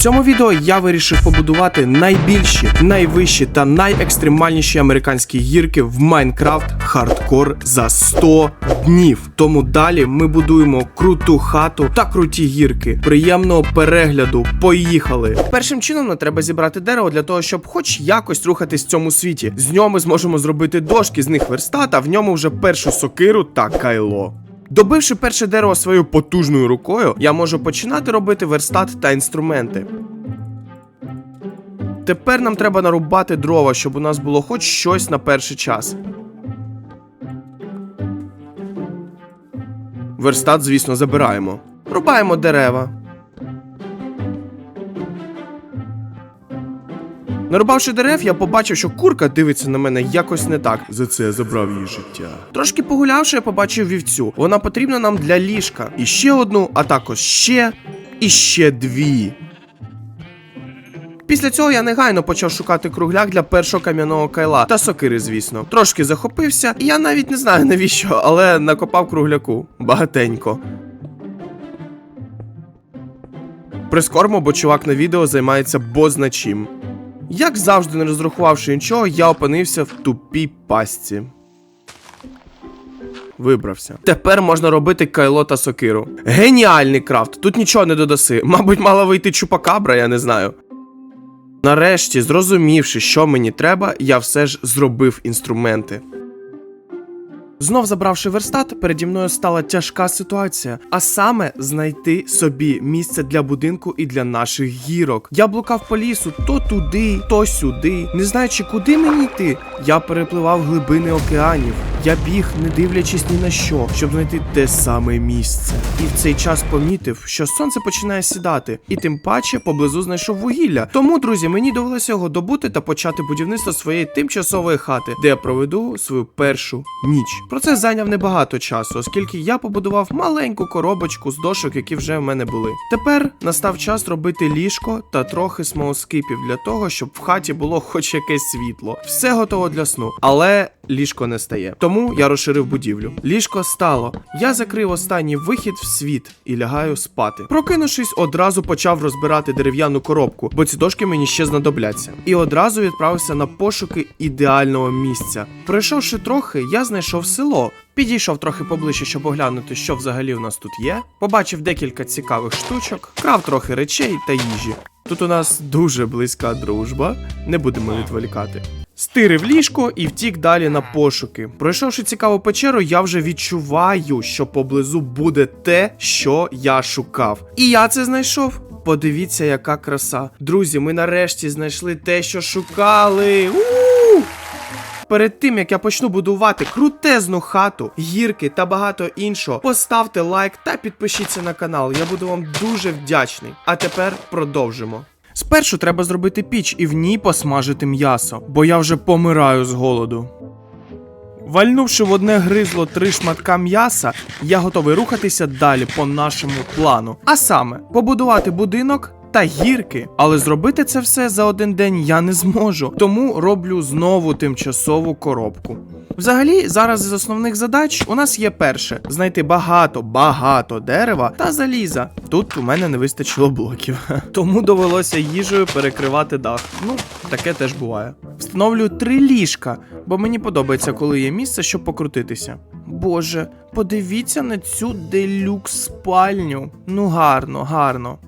Цьому відео я вирішив побудувати найбільші, найвищі та найекстремальніші американські гірки в Майнкрафт хардкор за 100 днів. Тому далі ми будуємо круту хату та круті гірки. Приємного перегляду. Поїхали! Першим чином нам треба зібрати дерево для того, щоб хоч якось рухатись в цьому світі. З нього ми зможемо зробити дошки, з них верстат, а в ньому вже першу сокиру та кайло. Добивши перше дерево своєю потужною рукою, я можу починати робити верстат та інструменти. Тепер нам треба нарубати дрова, щоб у нас було хоч щось на перший час. Верстат, звісно, забираємо. Рубаємо дерева. Нарубавши дерев, я побачив, що курка дивиться на мене якось не так. За це я забрав її життя. Трошки погулявши, я побачив вівцю. Вона потрібна нам для ліжка. І ще одну, а також ще і ще дві. Після цього я негайно почав шукати кругляк для першого кам'яного кайла та сокири, звісно. Трошки захопився, і я навіть не знаю навіщо, але накопав кругляку багатенько. Прискормо, бо чувак на відео займається бозна чим. Як завжди, не розрахувавши нічого, я опинився в тупій пастці. Вибрався. Тепер можна робити кайло та сокиру. Геніальний крафт! Тут нічого не додаси. Мабуть, мала вийти чупакабра, я не знаю. Нарешті, зрозумівши, що мені треба, я все ж зробив інструменти. Знов забравши верстат, переді мною стала тяжка ситуація, а саме знайти собі місце для будинку і для наших гірок. Я блукав по лісу то туди, то сюди. Не знаючи, куди мені йти, я перепливав глибини океанів. Я біг, не дивлячись ні на що, щоб знайти те саме місце. І в цей час помітив, що сонце починає сідати, і тим паче поблизу знайшов вугілля. Тому, друзі, мені довелося його добути та почати будівництво своєї тимчасової хати, де я проведу свою першу ніч. Процес зайняв небагато часу, оскільки я побудував маленьку коробочку з дошок, які вже в мене були. Тепер настав час робити ліжко та трохи смолоскипів для того, щоб в хаті було хоч якесь світло. Все готово для сну, але ліжко не стає. Тому я розширив будівлю. Ліжко стало. Я закрив останній вихід в світ і лягаю спати. Прокинувшись, одразу почав розбирати дерев'яну коробку, бо ці дошки мені ще знадобляться. І одразу відправився на пошуки ідеального місця. Пройшовши трохи, я знайшов село. Підійшов трохи поближче, щоб оглянути, що взагалі у нас тут є. Побачив декілька цікавих штучок, крав трохи речей та їжі. Тут у нас дуже близька дружба, не будемо відволікати. Стирив ліжко і втік далі на пошуки. Пройшовши цікаву печеру, я вже відчуваю, що поблизу буде те, що я шукав. І я це знайшов. Подивіться, яка краса. Друзі, ми нарешті знайшли те, що шукали. у Перед тим як я почну будувати крутезну хату, гірки та багато іншого, поставте лайк та підпишіться на канал. Я буду вам дуже вдячний. А тепер продовжимо. Спершу треба зробити піч і в ній посмажити м'ясо, бо я вже помираю з голоду. Вальнувши в одне гризло три шматка м'яса, я готовий рухатися далі по нашому плану. А саме побудувати будинок та гірки. Але зробити це все за один день я не зможу, тому роблю знову тимчасову коробку. Взагалі, зараз з основних задач у нас є перше знайти багато, багато дерева та заліза. Тут у мене не вистачило блоків, тому довелося їжею перекривати дах. Ну, таке теж буває. Встановлюю три ліжка, бо мені подобається, коли є місце, щоб покрутитися. Боже, подивіться на цю делюкс спальню. Ну гарно, гарно.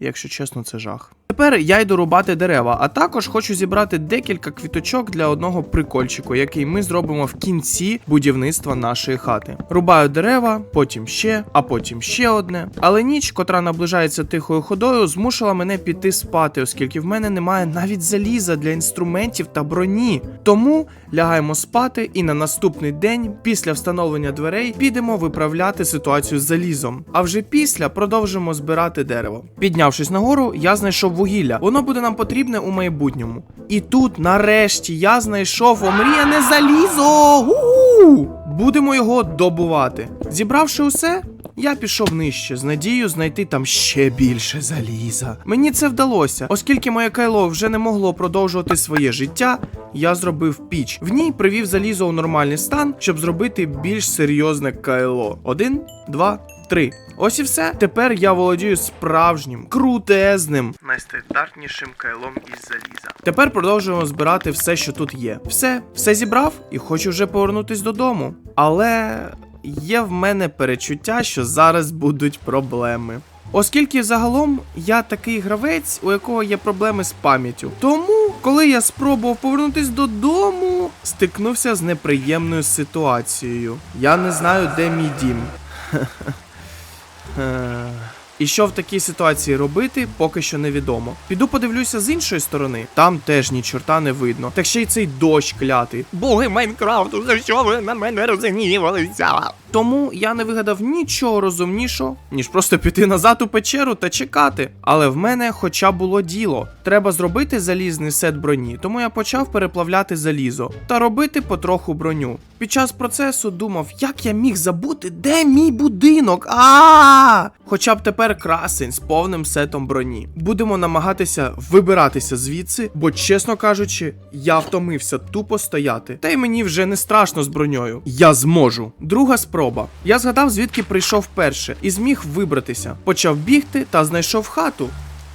Якщо чесно, це жах. Тепер я йду рубати дерева, а також хочу зібрати декілька квіточок для одного прикольчику, який ми зробимо в кінці будівництва нашої хати. Рубаю дерева, потім ще, а потім ще одне. Але ніч, котра наближається тихою ходою, змусила мене піти спати, оскільки в мене немає навіть заліза для інструментів та броні. Тому лягаємо спати, і на наступний день, після встановлення дверей, підемо виправляти ситуацію з залізом. А вже після продовжимо збирати дерево. Піднявшись нагору, я знайшов вугілля. Воно буде нам потрібне у майбутньому. І тут, нарешті, я знайшов омріяне залізо. У-у! Будемо його добувати. Зібравши усе, я пішов нижче з надією знайти там ще більше заліза. Мені це вдалося, оскільки моє кайло вже не могло продовжувати своє життя. Я зробив піч. В ній привів залізо у нормальний стан, щоб зробити більш серйозне кайло. Один, два, три. Ось і все. Тепер я володію справжнім, крутезним, найстандартнішим кайлом із заліза. Тепер продовжуємо збирати все, що тут є. Все, все зібрав і хочу вже повернутись додому. Але є в мене перечуття, що зараз будуть проблеми. Оскільки загалом я такий гравець, у якого є проблеми з пам'яттю. Тому, коли я спробував повернутись додому, стикнувся з неприємною ситуацією. Я не знаю, де мій дім. Е, І що в такій ситуації робити, поки що невідомо. Піду подивлюся з іншої сторони. Там теж ні чорта не видно. Так ще й цей дощ клятий. Боги Майнкрафту, за що ви на мене розгнівалися? Тому я не вигадав нічого розумнішого, ніж просто піти назад у печеру та чекати. Але в мене хоча було діло. Треба зробити залізний сет броні, тому я почав переплавляти залізо та робити потроху броню. Під час процесу думав, як я міг забути, де мій будинок. А! Хоча б тепер красень з повним сетом броні. Будемо намагатися вибиратися звідси, бо, чесно кажучи, я втомився тупо стояти. Та й мені вже не страшно з броньою. Я зможу. Друга спроба. Я згадав, звідки прийшов перше, і зміг вибратися. Почав бігти та знайшов хату.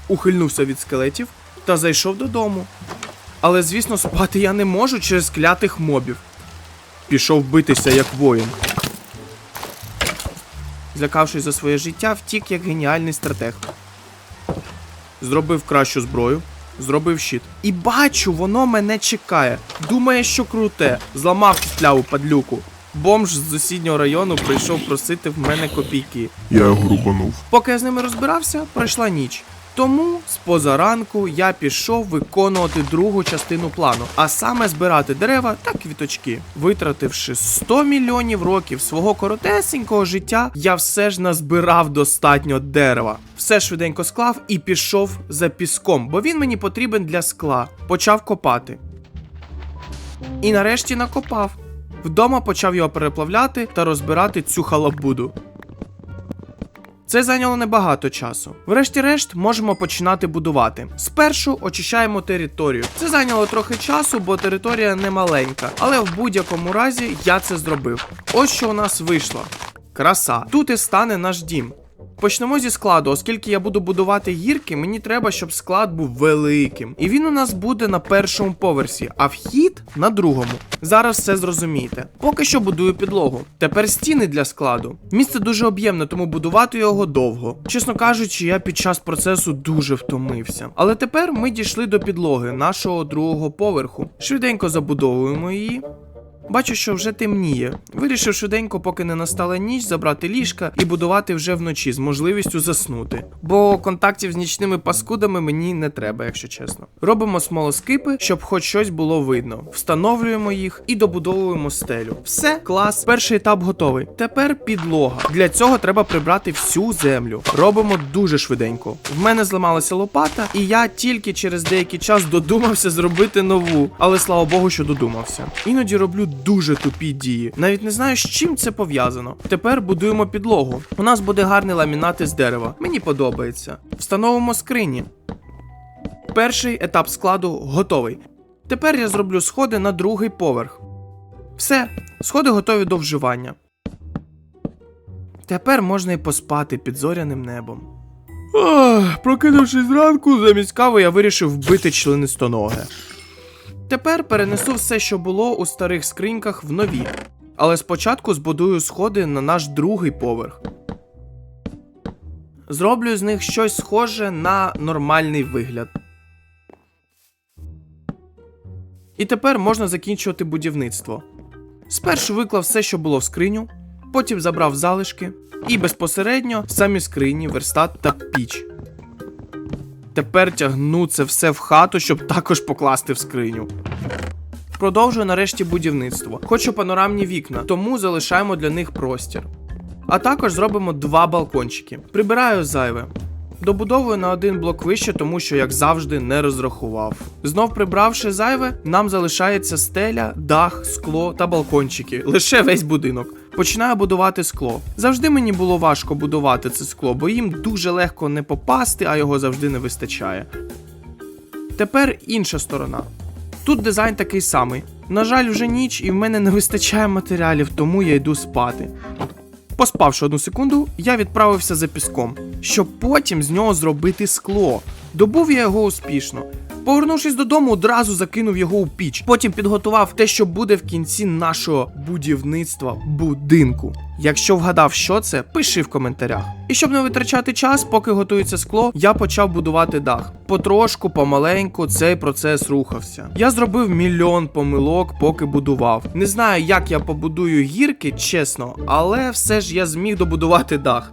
Ухильнувся від скелетів та зайшов додому. Але, звісно, спати я не можу через клятих мобів. Пішов битися як воїн. Злякавшись за своє життя, втік як геніальний стратег. Зробив кращу зброю, зробив щит. І бачу, воно мене чекає. Думає, що круте. Зламав кисляву падлюку. Бомж з сусіднього району прийшов просити в мене копійки. Я його грубанув. Поки я з ними розбирався, пройшла ніч. Тому з позаранку я пішов виконувати другу частину плану, а саме збирати дерева та квіточки. Витративши 100 мільйонів років свого коротесенького життя, я все ж назбирав достатньо дерева. Все швиденько склав і пішов за піском, бо він мені потрібен для скла. Почав копати. І нарешті накопав. Вдома почав його переплавляти та розбирати цю халабуду. Це зайняло небагато часу. Врешті-решт можемо починати будувати. Спершу очищаємо територію. Це зайняло трохи часу, бо територія не маленька, але в будь-якому разі я це зробив. Ось що у нас вийшло. Краса. Тут і стане наш дім. Почнемо зі складу, оскільки я буду будувати гірки, мені треба, щоб склад був великим. І він у нас буде на першому поверсі, а вхід на другому. Зараз все зрозумієте. Поки що будую підлогу. Тепер стіни для складу. Місце дуже об'ємне, тому будувати його довго. Чесно кажучи, я під час процесу дуже втомився. Але тепер ми дійшли до підлоги нашого другого поверху. Швиденько забудовуємо її. Бачу, що вже темніє. Вирішив швиденько, поки не настала ніч, забрати ліжка і будувати вже вночі з можливістю заснути. Бо контактів з нічними паскудами мені не треба, якщо чесно. Робимо смолоскипи, щоб хоч щось було видно. Встановлюємо їх і добудовуємо стелю. Все, клас, перший етап готовий. Тепер підлога. Для цього треба прибрати всю землю. Робимо дуже швиденько. В мене зламалася лопата, і я тільки через деякий час додумався зробити нову. Але слава Богу, що додумався. Іноді роблю дуже тупі дії. Навіть не знаю, з чим це пов'язано. Тепер будуємо підлогу. У нас буде гарний ламінат із дерева. Мені подобається. Встановимо скрині. Перший етап складу готовий. Тепер я зроблю сходи на другий поверх. Все, сходи готові до вживання. Тепер можна і поспати під зоряним небом. Ох, прокинувшись зранку, замість кави я вирішив вбити членистоноге. Тепер перенесу все, що було у старих скриньках, в нові. Але спочатку збудую сходи на наш другий поверх. Зроблю з них щось схоже на нормальний вигляд. І тепер можна закінчувати будівництво. Спершу виклав все, що було в скриню, потім забрав залишки і безпосередньо самі скрині, верстат та піч. Тепер тягну це все в хату, щоб також покласти в скриню. Продовжую нарешті будівництво. Хочу панорамні вікна, тому залишаємо для них простір. А також зробимо два балкончики. Прибираю зайве. Добудовую на один блок вище, тому що, як завжди, не розрахував. Знов прибравши зайве, нам залишається стеля, дах, скло та балкончики. Лише весь будинок. Починаю будувати скло. Завжди мені було важко будувати це скло, бо їм дуже легко не попасти, а його завжди не вистачає. Тепер інша сторона. Тут дизайн такий самий. На жаль, вже ніч і в мене не вистачає матеріалів, тому я йду спати. Поспавши одну секунду, я відправився за піском, щоб потім з нього зробити скло. Добув я його успішно. Повернувшись додому, одразу закинув його у піч. Потім підготував те, що буде в кінці нашого будівництва будинку. Якщо вгадав, що це, пиши в коментарях. І щоб не витрачати час, поки готується скло, я почав будувати дах. Потрошку, помаленьку цей процес рухався. Я зробив мільйон помилок, поки будував. Не знаю, як я побудую гірки, чесно, але все ж я зміг добудувати дах.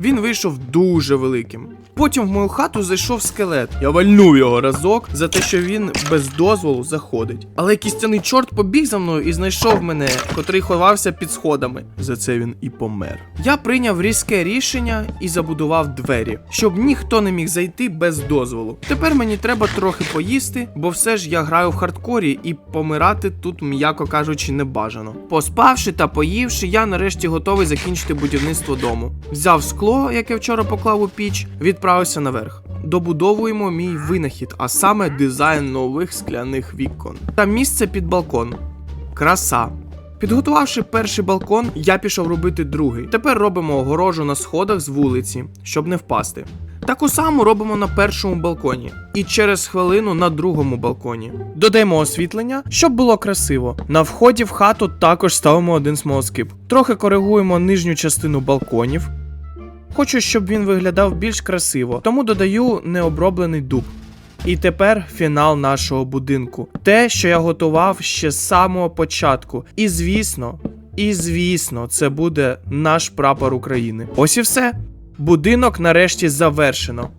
Він вийшов дуже великим. Потім в мою хату зайшов скелет. Я вальнув його разок за те, що він без дозволу заходить. Але кістяний чорт побіг за мною і знайшов мене, котрий ховався під сходами. За це він і помер. Я прийняв різке рішення і забудував двері, щоб ніхто не міг зайти без дозволу. Тепер мені треба трохи поїсти, бо все ж я граю в хардкорі і помирати тут, м'яко кажучи, не бажано. Поспавши та поївши, я нарешті готовий закінчити будівництво дому. Взяв скло, яке вчора поклав у піч, відправився наверх. Добудовуємо мій винахід, а саме дизайн нових скляних вікон. Та місце під балкон. Краса. Підготувавши перший балкон, я пішов робити другий. Тепер робимо огорожу на сходах з вулиці, щоб не впасти. Таку саму робимо на першому балконі і через хвилину на другому балконі. Додаємо освітлення, щоб було красиво. На вході в хату також ставимо один смолоскип. Трохи коригуємо нижню частину балконів. Хочу, щоб він виглядав більш красиво, тому додаю необроблений дуб. І тепер фінал нашого будинку. Те, що я готував ще з самого початку. І звісно, і звісно, це буде наш прапор України. Ось і все. Будинок нарешті завершено.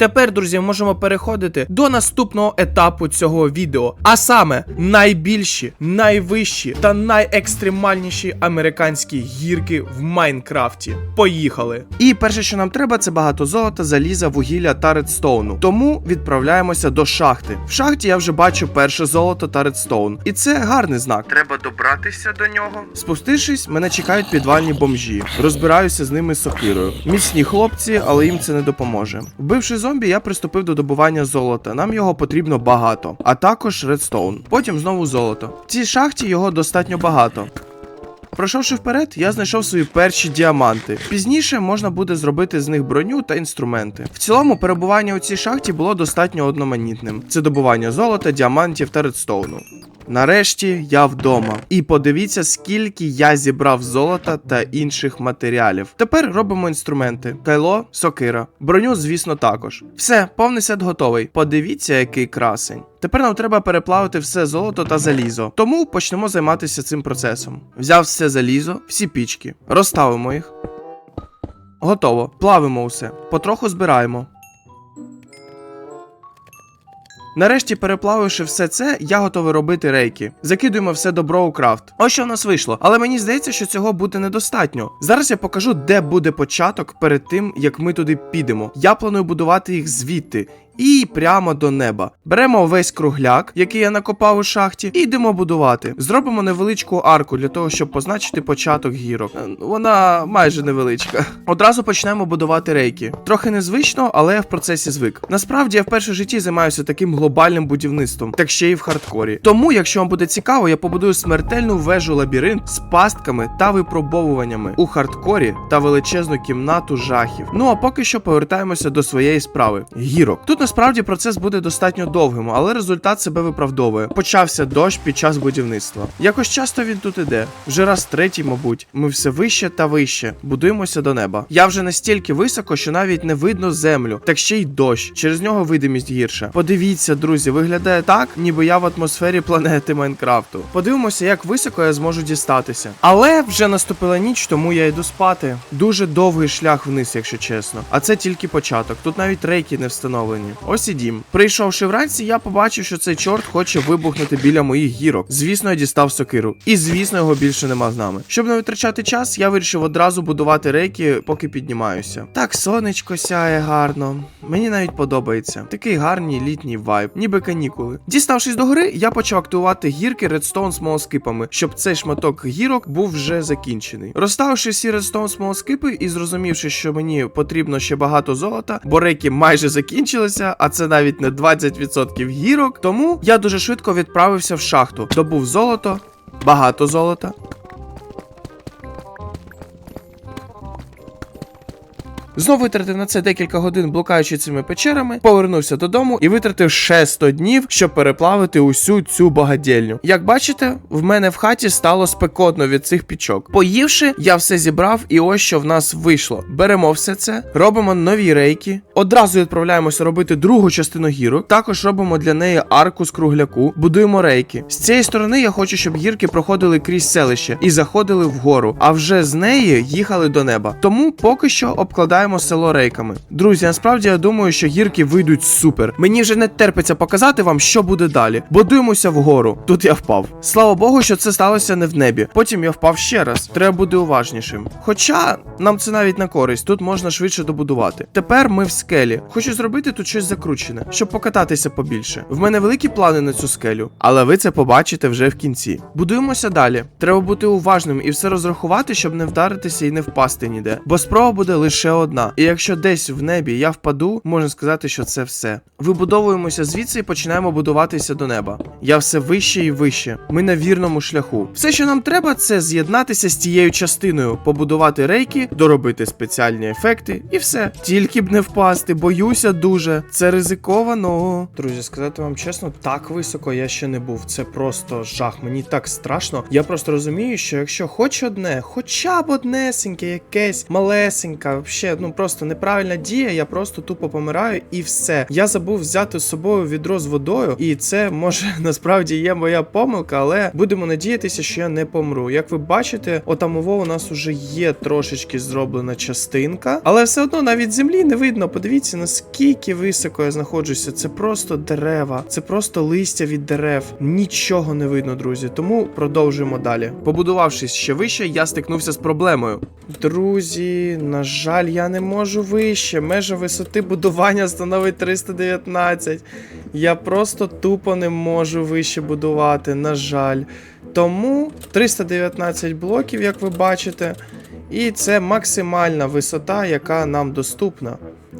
Тепер, друзі, можемо переходити до наступного етапу цього відео, а саме найбільші, найвищі та найекстремальніші американські гірки в Майнкрафті. Поїхали! І перше, що нам треба, це багато золота, заліза, вугілля та редстоуну. Тому відправляємося до шахти. В шахті я вже бачу перше золото та редстоун, і це гарний знак. Треба добратися до нього. Спустившись, мене чекають підвальні бомжі. Розбираюся з ними сокирою. Міцні хлопці, але їм це не допоможе. Вбивши зомбі, я приступив до добування золота. Нам його потрібно багато, а також редстоун. Потім знову золото. В цій шахті його достатньо багато. Пройшовши вперед, я знайшов свої перші діаманти. Пізніше можна буде зробити з них броню та інструменти. В цілому, перебування у цій шахті було достатньо одноманітним. Це добування золота, діамантів та редстоуну. Нарешті я вдома. І подивіться, скільки я зібрав золота та інших матеріалів. Тепер робимо інструменти: кайло, сокира, броню, звісно, також. Все, повний сет готовий. Подивіться, який красень. Тепер нам треба переплавити все золото та залізо. Тому почнемо займатися цим процесом. Взяв все залізо, всі пічки, розставимо їх. Готово. Плавимо усе. Потроху збираємо. Нарешті, переплавивши все це, я готовий робити рейки. Закидуємо все добро у крафт. Ось що в нас вийшло. Але мені здається, що цього буде недостатньо. Зараз я покажу, де буде початок перед тим, як ми туди підемо. Я планую будувати їх звідти. І прямо до неба. Беремо весь кругляк, який я накопав у шахті, і йдемо будувати. Зробимо невеличку арку для того, щоб позначити початок гірок. Е, Вона майже невеличка. Одразу почнемо будувати рейки. Трохи незвично, але я в процесі звик. Насправді я вперше в житті займаюся таким глобальним будівництвом, так ще й в хардкорі. Тому, якщо вам буде цікаво, я побудую смертельну вежу лабіринт з пастками та випробовуваннями у хардкорі та величезну кімнату жахів. Ну а поки що повертаємося до своєї справи. Гірок. Тут насправді процес буде достатньо довгим, але результат себе виправдовує. Почався дощ під час будівництва. Якось часто він тут іде. Вже раз третій, мабуть. Ми все вище та вище. Будуємося до неба. Я вже настільки високо, що навіть не видно землю, так ще й дощ. Через нього видимість гірша. Подивіться, друзі, виглядає так, ніби я в атмосфері планети Майнкрафту. Подивимося, як високо я зможу дістатися. Але вже наступила ніч, тому я йду спати. Дуже довгий шлях вниз, якщо чесно. А це тільки початок. Тут навіть рейки не встановлені. Ось і дім. Прийшовши вранці, я побачив, що цей чорт хоче вибухнути біля моїх гірок. Звісно, я дістав сокиру. І звісно, його більше нема з нами. Щоб не витрачати час, я вирішив одразу будувати рейки, поки піднімаюся. Так, сонечко сяє гарно. Мені навіть подобається. Такий гарний літній вайб, ніби канікули. Діставшись до гори, я почав активувати гірки редстоун смолоскипами, щоб цей шматок гірок був вже закінчений. Розставивши всі редстоун смолоскипи і зрозумівши, що мені потрібно ще багато золота, бо рейки майже закінчилися, а це навіть не 20% гірок. Тому я дуже швидко відправився в шахту, добув золото, багато золота. Знов витратив на це декілька годин, блукаючи цими печерами, повернувся додому і витратив ще 100 днів, щоб переплавити усю цю багадільню. Як бачите, в мене в хаті стало спекотно від цих пічок. Поївши, я все зібрав, і ось що в нас вийшло. Беремо все це, робимо нові рейки, одразу відправляємося робити другу частину гірок. Також робимо для неї арку з кругляку, будуємо рейки. З цієї сторони я хочу, щоб гірки проходили крізь селище і заходили вгору, а вже з неї їхали до неба. Тому поки що обкладаємо село рейками. Друзі, насправді я думаю, що гірки вийдуть супер. Мені вже не терпиться показати вам, що буде далі. Будуємося вгору. Тут я впав. Слава Богу, що це сталося не в небі. Потім я впав ще раз. Треба бути уважнішим. Хоча нам це навіть на користь, тут можна швидше добудувати. Тепер ми в скелі. Хочу зробити тут щось закручене, щоб покататися побільше. В мене великі плани на цю скелю, але ви це побачите вже в кінці. Будуємося далі. Треба бути уважним і все розрахувати, щоб не вдаритися і не впасти ніде. Бо спроба буде лише одна. І якщо десь в небі я впаду, можна сказати, що це все. Вибудовуємося звідси і починаємо будуватися до неба. Я все вище і вище. Ми на вірному шляху. Все, що нам треба, це з'єднатися з тією частиною, побудувати рейки, доробити спеціальні ефекти, і все. Тільки б не впасти, боюся дуже. Це ризиковано. Друзі, сказати вам чесно, так високо я ще не був. Це просто жах. Мені так страшно. Я просто розумію, що якщо хоч одне, хоча б однесеньке, якесь малесеньке, вообще, ну просто неправильна дія, я просто тупо помираю і все. Я забув взяти з собою відро з водою, і це може насправді є моя помилка, але будемо надіятися, що я не помру. Як ви бачите, отамово у нас уже є трошечки зроблена частинка, але все одно навіть землі не видно. Подивіться, наскільки високо я знаходжуся. Це просто дерева, це просто листя від дерев. Нічого не видно, друзі. Тому продовжуємо далі. Побудувавшись ще вище, я стикнувся з проблемою. Друзі, на жаль, я не можу вище. Межа висоти будування становить 319. Я просто тупо не можу вище будувати, на жаль. Тому 319 блоків, як ви бачите, і це максимальна висота, яка нам доступна.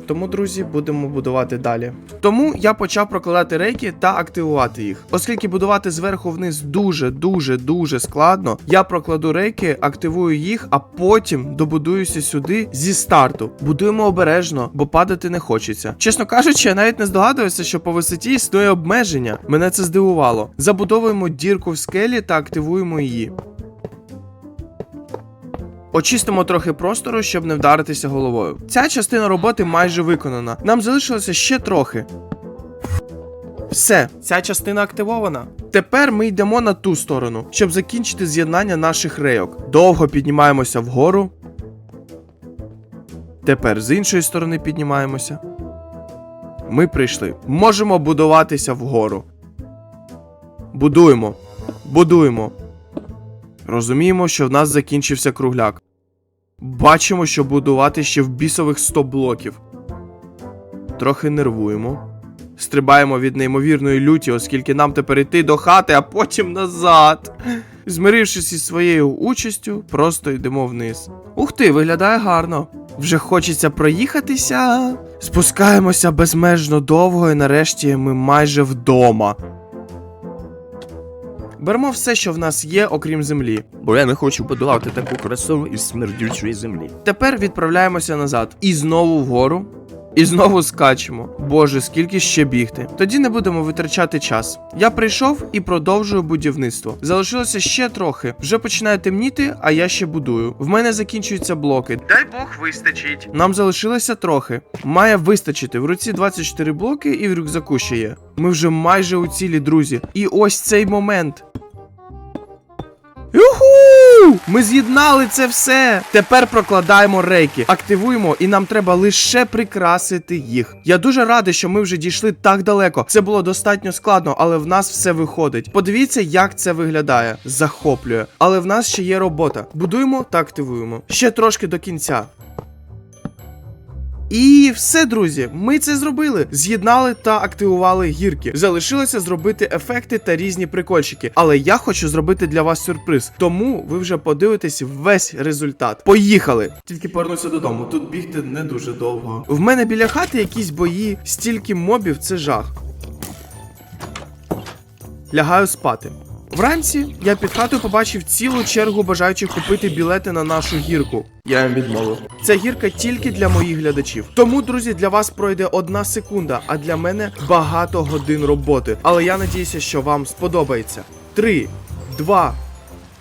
Тому, друзі, будемо будувати далі. Тому я почав прокладати рейки та активувати їх. Оскільки будувати зверху вниз дуже, дуже, дуже складно, я прокладу рейки, активую їх, а потім добудуюся сюди зі старту. Будуємо обережно, бо падати не хочеться. Чесно кажучи, я навіть не здогадуюся, що по висоті існує обмеження. Мене це здивувало. Забудовуємо дірку в скелі та активуємо її. Очистимо трохи простору, щоб не вдаритися головою. Ця частина роботи майже виконана. Нам залишилося ще трохи. Все, ця частина активована. Тепер ми йдемо на ту сторону, щоб закінчити з'єднання наших рейок. Довго піднімаємося вгору. Тепер з іншої сторони піднімаємося. Ми прийшли. Можемо будуватися вгору. Будуємо. Будуємо. Розуміємо, що в нас закінчився кругляк. Бачимо, що будувати ще в бісових 100 блоків. Трохи нервуємо. Стрибаємо від неймовірної люті, оскільки нам тепер йти до хати, а потім назад. Змирившись із своєю участю, просто йдемо вниз. Ух ти, виглядає гарно. Вже хочеться проїхатися. Спускаємося безмежно довго, і нарешті ми майже вдома. Беремо все, що в нас є, окрім землі. Бо я не хочу подолати таку красу і смердючої землі. Тепер відправляємося назад. І знову вгору. І знову скачемо. Боже, скільки ще бігти. Тоді не будемо витрачати час. Я прийшов і продовжую будівництво. Залишилося ще трохи. Вже починає темніти, а я ще будую. В мене закінчуються блоки. Дай Бог вистачить. Нам залишилося трохи. Має вистачити. В руці 24 блоки і в рюкзаку ще є. Ми вже майже у цілі, друзі. І ось цей момент. Юху! Ми з'єднали це все. Тепер прокладаємо рейки, активуємо, і нам треба лише прикрасити їх. Я дуже радий, що ми вже дійшли так далеко. Це було достатньо складно, але в нас все виходить. Подивіться, як це виглядає. Захоплює. Але в нас ще є робота. Будуємо та активуємо. Ще трошки до кінця. І все, друзі, ми це зробили. З'єднали та активували гірки. Залишилося зробити ефекти та різні прикольчики. Але я хочу зробити для вас сюрприз. Тому ви вже подивитесь весь результат. Поїхали! Тільки повернуся додому. Тут бігти не дуже довго. В мене біля хати якісь бої, стільки мобів це жах. Лягаю спати. Вранці я під хатою побачив цілу чергу бажаючих купити білети на нашу гірку. Я їм відмовив. Ця гірка тільки для моїх глядачів. Тому, друзі, для вас пройде одна секунда, а для мене багато годин роботи. Але я надіюся, що вам сподобається. Три, два,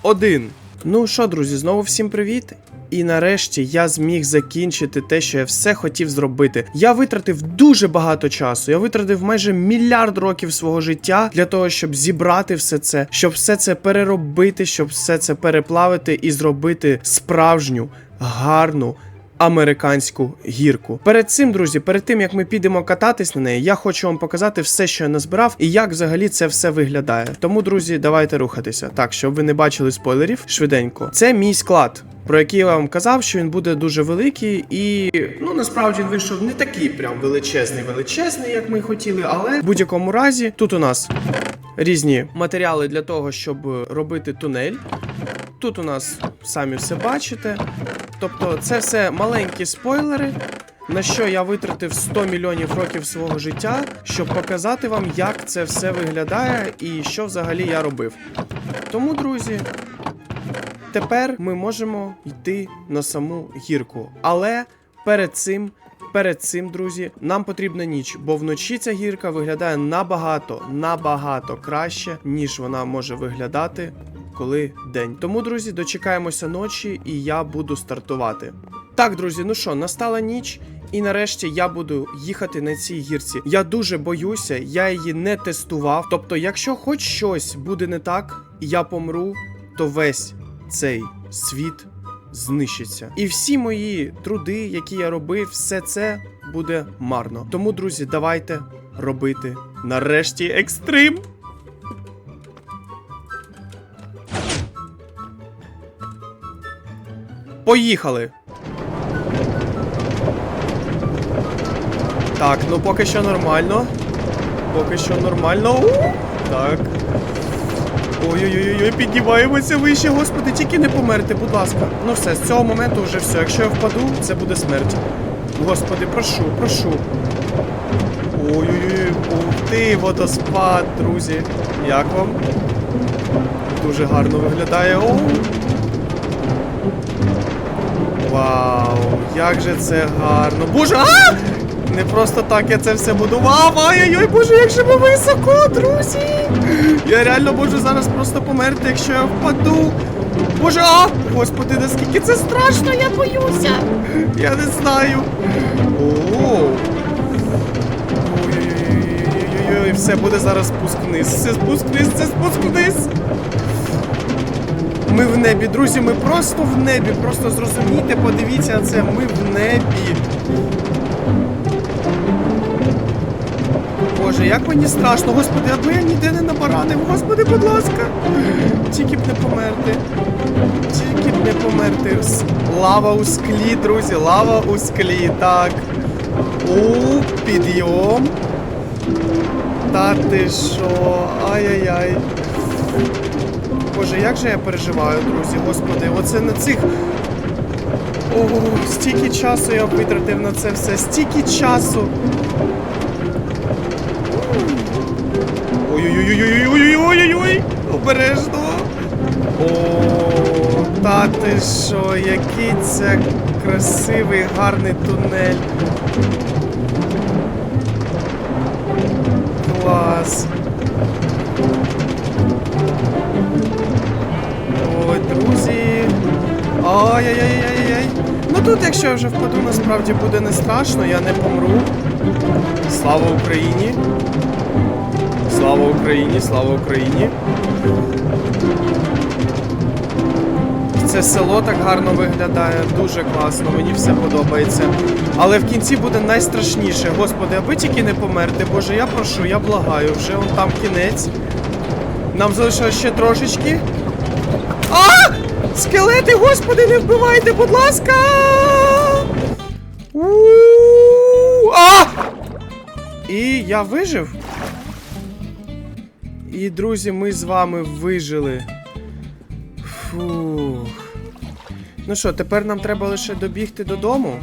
один. Ну що, друзі, знову всім привіт. І нарешті я зміг закінчити те, що я все хотів зробити. Я витратив дуже багато часу. Я витратив майже мільярд років свого життя для того, щоб зібрати все це, щоб все це переробити, щоб все це переплавити і зробити справжню, гарну. Американську гірку. Перед цим, друзі, перед тим як ми підемо кататись на неї, я хочу вам показати все, що я назбирав, і як взагалі це все виглядає. Тому, друзі, давайте рухатися. Так, щоб ви не бачили спойлерів, швиденько. Це мій склад. Про який я вам казав, що він буде дуже великий, і ну насправді він вийшов не такий прям величезний, величезний, як ми хотіли, але в будь-якому разі тут у нас різні матеріали для того, щоб робити тунель. Тут у нас самі все бачите. Тобто, це все маленькі спойлери, на що я витратив 100 мільйонів років свого життя, щоб показати вам, як це все виглядає і що взагалі я робив. Тому, друзі, тепер ми можемо йти на саму гірку. Але перед цим. Перед цим, друзі, нам потрібна ніч, бо вночі ця гірка виглядає набагато, набагато краще, ніж вона може виглядати, коли день. Тому, друзі, дочекаємося ночі, і я буду стартувати. Так, друзі, ну що, настала ніч. І нарешті я буду їхати на цій гірці. Я дуже боюся, я її не тестував. Тобто, якщо хоч щось буде не так, і я помру, то весь цей світ знищиться. І всі мої труди, які я робив, все це буде марно. Тому, друзі, давайте робити нарешті екстрим. Поїхали! Так, ну поки що нормально. Поки що нормально. Так. Ой-ой-ой, піднімаємося вище, господи, тільки не померти, будь ласка. Ну все, з цього моменту вже все. Якщо я впаду, це буде смерть. Господи, прошу, прошу. Ой-ой-ой, ти, водоспад, друзі. Як вам? Дуже гарно виглядає. О! Вау, як же це гарно. Боже, а! Не просто так я це все будував. Ай-яй-яй, боже, як же ми високо, друзі! Я реально можу зараз просто померти, якщо я впаду. Боже, а! Господи, наскільки це страшно, я боюся! Я не знаю. О! Ой-ой-ой, все буде зараз спуск вниз. Це спуск вниз, це спуск вниз. Ми в небі, друзі, ми просто в небі. Просто зрозумійте, подивіться на це. Ми в небі. Боже, як мені страшно, господи, аби я ніде не набаранив. Господи, будь ласка. Тільки б не померти. Тільки б не померти. Лава у склі, друзі, лава у склі. Так. У, підйом. Та ти що? Ай-яй-яй. Боже, як же я переживаю, друзі, господи, оце на цих. О, стільки часу я витратив на це все, стільки часу. Ой-ой-ой-ой-ой-ой-ой-ой! Обережно! О, та ти що, який це красивий, гарний тунель. Клас. Ай-яй-яй-яй-яй. Ну тут, якщо я вже впаду, насправді буде не страшно, я не помру. Слава Україні! Слава Україні, слава Україні. Це село так гарно виглядає, дуже класно, мені все подобається. Але в кінці буде найстрашніше. Господи, аби тільки не померти. Боже, я прошу, я благаю, вже он там кінець. Нам залишилось ще трошечки. Скелети, господи, не вбивайте, будь ласка! А! І я вижив. І, друзі, ми з вами вижили. Фух. Ну що, тепер нам треба лише добігти додому.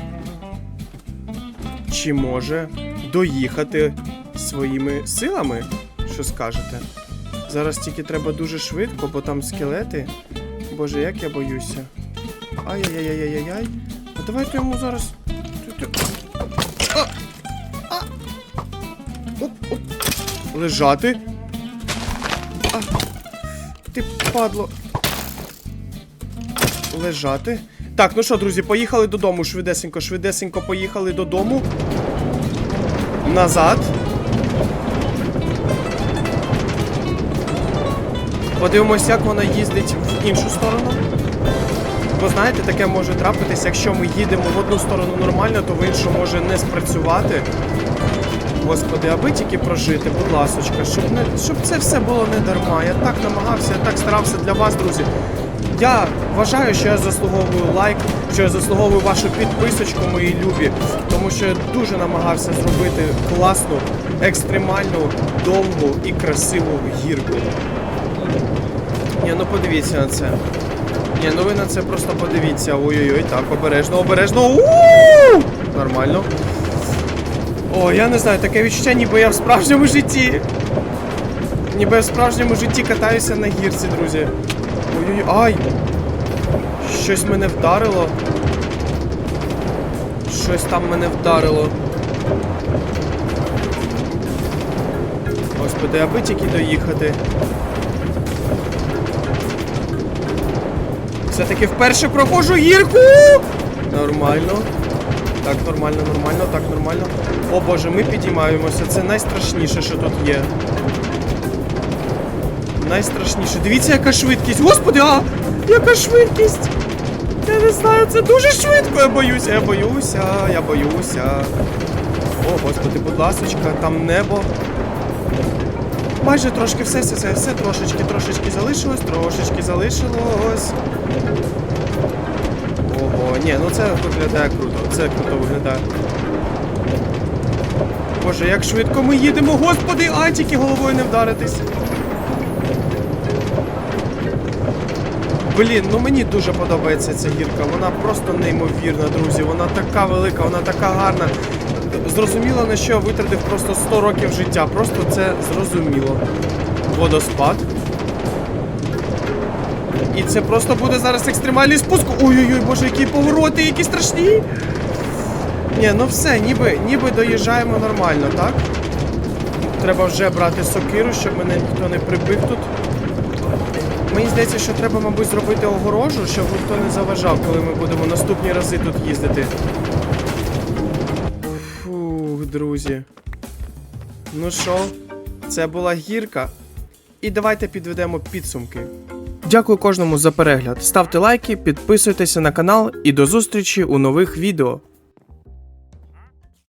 Чи може доїхати своїми силами? Що скажете? Зараз тільки треба дуже швидко, бо там скелети. Боже, як я боюся. Ай-яй-яй-яй-яй-яй. А давайте йому зараз. Оп, оп. Лежати. А! Ти падло. Лежати. Так, ну що, друзі, поїхали додому. Швидесенько, швидесенько поїхали додому. Назад. Подивимось, як вона їздить в іншу сторону. Бо знаєте, таке може трапитись, якщо ми їдемо в одну сторону нормально, то в іншу може не спрацювати. Господи, аби тільки прожити, будь ласочка, щоб не щоб це все було не дарма. Я так намагався, я так старався для вас, друзі. Я вважаю, що я заслуговую лайк, що я заслуговую вашу підписочку, мої любі, тому що я дуже намагався зробити класну, екстремальну, довгу і красиву гірку. Ні, ну подивіться на це. Ні, ну ви на це просто подивіться. Ой-ой-ой, так, обережно, обережно. у Нормально. О, я не знаю, таке відчуття, ніби я в справжньому житті. Ніби я в справжньому житті катаюся на гірці, друзі. Ой-ой-ой, ай! Щось мене вдарило. Щось там мене вдарило. Господи, аби тільки доїхати. Все-таки вперше проходжу гірку! Нормально. Так, нормально, нормально, так, нормально. О боже, ми підіймаємося. Це найстрашніше, що тут є. Найстрашніше. Дивіться, яка швидкість. Господи, а! Яка швидкість! Я не знаю, це дуже швидко. Я боюся, я боюся, я боюся. О, господи, будь ласочка, там небо. Майже трошки все, все, все, все трошечки, трошечки залишилось, трошечки залишилось. Ого, ні, ну це виглядає круто, це круто виглядає. Боже, як швидко ми їдемо, господи, а тільки головою не вдаритись. Блін, ну мені дуже подобається ця гірка. Вона просто неймовірна, друзі. Вона така велика, вона така гарна. Зрозуміло, на що витратив просто 100 років життя. Просто це зрозуміло. Водоспад. І це просто буде зараз екстремальний спуск. Ой-ой-ой, боже, які повороти, які страшні. Ні, ну все, ніби, ніби доїжджаємо нормально, так? Треба вже брати сокиру, щоб мене ніхто не прибив тут. Мені здається, що треба, мабуть, зробити огорожу, щоб ніхто не заважав, коли ми будемо наступні рази тут їздити. Фух, друзі. Ну що, це була гірка. І давайте підведемо підсумки. Дякую кожному за перегляд. Ставте лайки, підписуйтеся на канал і до зустрічі у нових відео.